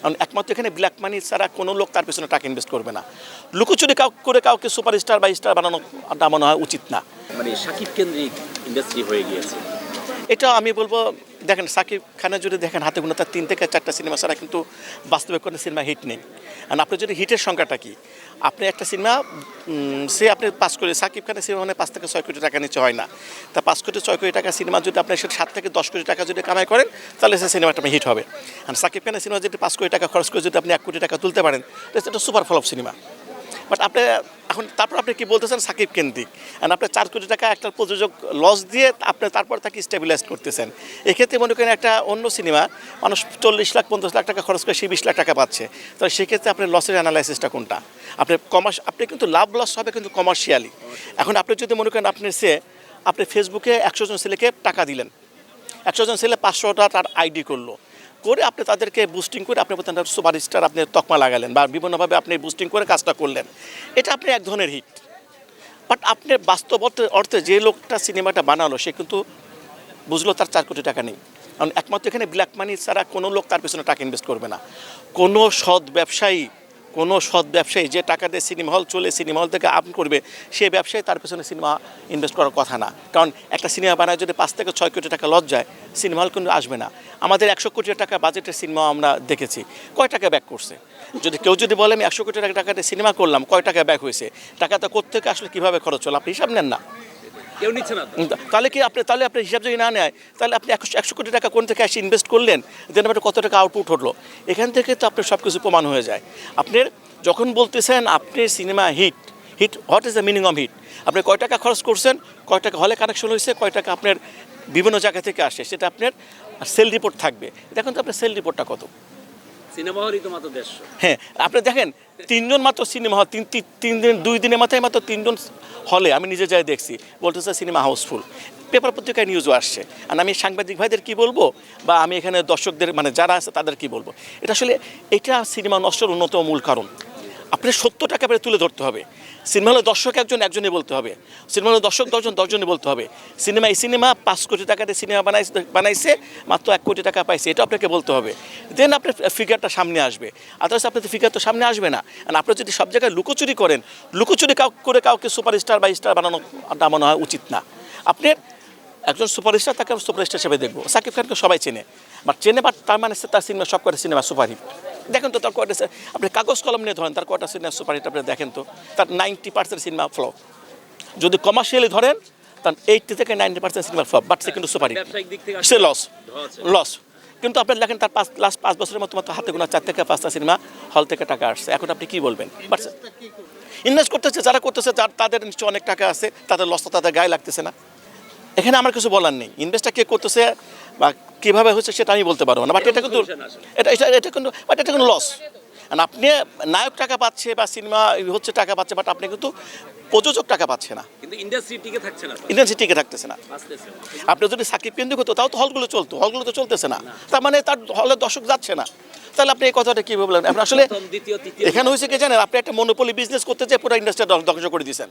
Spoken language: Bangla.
কারণ একমাত্র এখানে ব্ল্যাক মানি ছাড়া কোনো লোক তার পেছনে টাকা ইনভেস্ট করবে না। লুকোচুরি কাউ করে কাউকে সুপার স্টার বা স্টার বানানো নামানো হয় উচিত না। মানে সাকিব কেন্দ্রিক ইন্ডাস্ট্রি হয়ে গিয়েছে। এটা আমি বলব দেখেন, সাকিব খানের যদি দেখেন, হাতে গুলো তার তিন থেকে চারটা সিনেমা ছাড়া কিন্তু বাস্তবে কোনো সিনেমা হিট নেই। আর আপনি যদি হিটের সংখ্যাটা কি? আপনি একটা সিনেমা সে আপনি পাঁচ কোটি, সাকিব খানের সিনেমা মানে পাঁচ থেকে ছয় কোটি টাকা নিচে হয় না। তা পাঁচ কোটি, ছয় কোটি টাকা সিনেমা যদি আপনি সেটা সাত থেকে দশ কোটি টাকা যদি কামাই করেন, তাহলে সে সিনেমাটা হিট হবে। আর সাকিব খানের সিনেমা যদি পাঁচ কোটি টাকা খরচ করে যদি আপনি এক কোটি টাকা তুলতে পারেন তাহলে সেটা সুপার ফলপ সিনেমা। বাট আপনি এখন তারপর আপনি কি বলতেছেন? সাকিব কেন্দ্রিক। আর আপনি চার কোটি টাকা একটা প্রযোজক লস দিয়ে আপনি তারপর তাকে স্টেবিলাইজ করতেছেন। এক্ষেত্রে মনে করেন একটা অন্য সিনেমা মানুষ চল্লিশ লাখ, পঞ্চাশ লাখ টাকা খরচ করে সে বিশ লাখ টাকা পাচ্ছে। তাহলে সেক্ষেত্রে আপনার লসের অ্যানালাইসিসটা কোনটা? আপনি কমার্স আপনি কিন্তু লাভ লস হবে কিন্তু কমার্শিয়ালি এখন আপনি যদি মনে করেন আপনি সে, আপনি ফেসবুকে একশো জন ছেলেকে টাকা দিলেন। একশো জন ছেলে পাঁচশোটা তার আইডি করল। করে আপনি তাদেরকে বুস্টিং করে আপনি বলতেন সুপার স্টার আপনি তকমা লাগালেন বা বিভিন্নভাবে আপনি বুস্টিং করে কাজটা করলেন। এটা আপনি এক ধরনের হিট বাট আপনি বাস্তব অর্থে- অর্থে যে লোকটা সিনেমাটা বানালো, সে কিন্তু বুঝলো তার চার কোটি টাকা নেই। কারণ একমাত্র এখানে ব্ল্যাক মানি ছাড়া কোনো লোক তার পেছনে টাকা ইনভেস্ট করবে না। কোনো সৎ ব্যবসায়ী কোনো সৎ ব্যবসায়ী যে টাকা দিয়ে সিনেমা হল চলে সিনেমা হল থেকে আপ করবে, সে ব্যবসায়ী তার পেছনে সিনেমা ইনভেস্ট করার কথা না। কারণ একটা সিনেমা বানায় যদি পাঁচ থেকে ছয় কোটি টাকা লস যায়, সিনেমা হল কিন্তু আসবে না। আমাদের একশো কোটি টাকা বাজেটের সিনেমা আমরা দেখেছি। কয় টাকা ব্যাক করছে? যদি কেউ যদি বলে, আমি একশো কোটি টাকা টাকাতে সিনেমা করলাম কয় টাকা ব্যাক হয়েছে? টাকাটা কোথেকে আসলে, কীভাবে খরচ হলো? আপনি হিসাব নেন না। কেউ নিচ্ছে না তাহলে কি আপনি তাহলে আপনি হিসাব যদি না নেয়, তাহলে আপনি একশো একশো কোটি টাকা কোন থেকে এসে ইনভেস্ট করলেন দেন আপনার কত টাকা আউটপুট হলো? এখান থেকে তো আপনার সব কিছু প্রমাণ হয়ে যায়। আপনার যখন বলতেছেন আপনি cinema hit hit what is the meaning of hit আপনি কয় টাকা খরচ করছেন, কয় টাকা হলে কানেকশন হয়েছে, কয় টাকা আপনার বিভিন্ন জায়গা থেকে আসে, সেটা আপনার সেল রিপোর্ট থাকবে। দেখুন তো আপনার সেল রিপোর্টটা কত। সিনেমা হলই তো দেড়শো। হ্যাঁ আপনি দেখেন, তিনজন মাত্র সিনেমা হল, তিন তিন- তিন দিন দুই দিনের মাথায় মাত্র তিনজন হলে আমি নিজে যাই দেখছি, বলতেছে সিনেমা হাউসফুল। পেপার পত্রিকায় নিউজও আসছে। আর আমি সাংবাদিক ভাইদের কি বলব? বা আমি এখানে দর্শকদের মানে যারা আছে তাদের কি বলব? এটা আসলে, এটা সিনেমা নষ্টের অন্যতম মূল কারণ। আপনি সত্যটাকে আপনার তুলে ধরতে হবে। সিনেমা হলে দর্শক একজন একজনই বলতে হবে। সিনেমা হলে দর্শক দশজন দশজনই বলতে হবে। সিনেমা, এই সিনেমা পাঁচ কোটি টাকাতে সিনেমা বানাইছে বানাইছে, মাত্র এক কোটি টাকা পাইছে এটা আপনাকে বলতে হবে। দেন আপনার ফিগারটা সামনে আসবে। আদার্স আপনার ফিগার তো সামনে আসবে না। আর আপনি যদি সব জায়গায় লুকোচুরি করেন, লুকোচুরি কাউ, করে কাউকে সুপারস্টার বা স্টার বানানো মনে হয় উচিত না। আপনার একজন সুপারস্টার তাকে সুপারস্টার হিসেবে দেখব। সাকিব খানকে সবাই চেনে। বাট চেনে, বাট তার মানে তার সিনেমা সব কটা সিনেমা সুপারহিট দেখেন তো তার কয়টা আপনি কাগজ কলম নিয়ে ধরেন তার কয়টা সিনেমা সুপারহিট আপনি দেখেন তো তার নাইনটি পার্সেন্ট সিনেমা ফ্লপ যদি কমার্শিয়ালি ধরেন তার এইটটি থেকে ninety percent cinema flop but সে কিন্তু দিক থেকে সে লস লস কিন্তু আপনি দেখেন তার পাঁচ লাস্ট পাঁচ বছরের মতো মাত্র হাতে গোনা চার থেকে পাঁচটা সিনেমা হল থেকে টাকা আসছে। এখন আপনি কি বলবেন? বাট ইনভেস্ট করতেছে যারা করতেছে যার তাদের নিশ্চয় অনেক টাকা আছে তাদের লস তো তাদের গায়ে লাগতেছে না। এখানে আমার কিছু বলার নেই। ইনভেস্টটা কে করতেছে বা কীভাবে হচ্ছে সেটা আমি বলতে পারব না। বাট এটা কিন্তু এটা এটা এটা কিন্তু বাট এটা কিন্তু লস আর আপনি নায়ক টাকা পাচ্ছে বা সিনেমা হচ্ছে টাকা পাচ্ছে বাট আপনি কিন্তু প্রযোজক টাকা পাচ্ছে না। কিন্তু ইন্ডাস্ট্রি টিকে থাকছে না। ইন্ডাস্ট্রি টিকে থাকতেছে না। আপনি যদি সাকিব কেন্দ্রিক হতো তাও তো হলগুলো চলতো। হলগুলো তো চলতেছে না। তার মানে তার হলে দর্শক যাচ্ছে না। তাহলে আপনি এই কথাটা কী বললেন আপনি আসলে এখানে হয়েছে কি জানেন? আপনি একটা মনোপলি বিজনেস করতে যেয়ে পুরো ইন্ডাস্ট্রি ধ্বংস করে দিয়েছেন।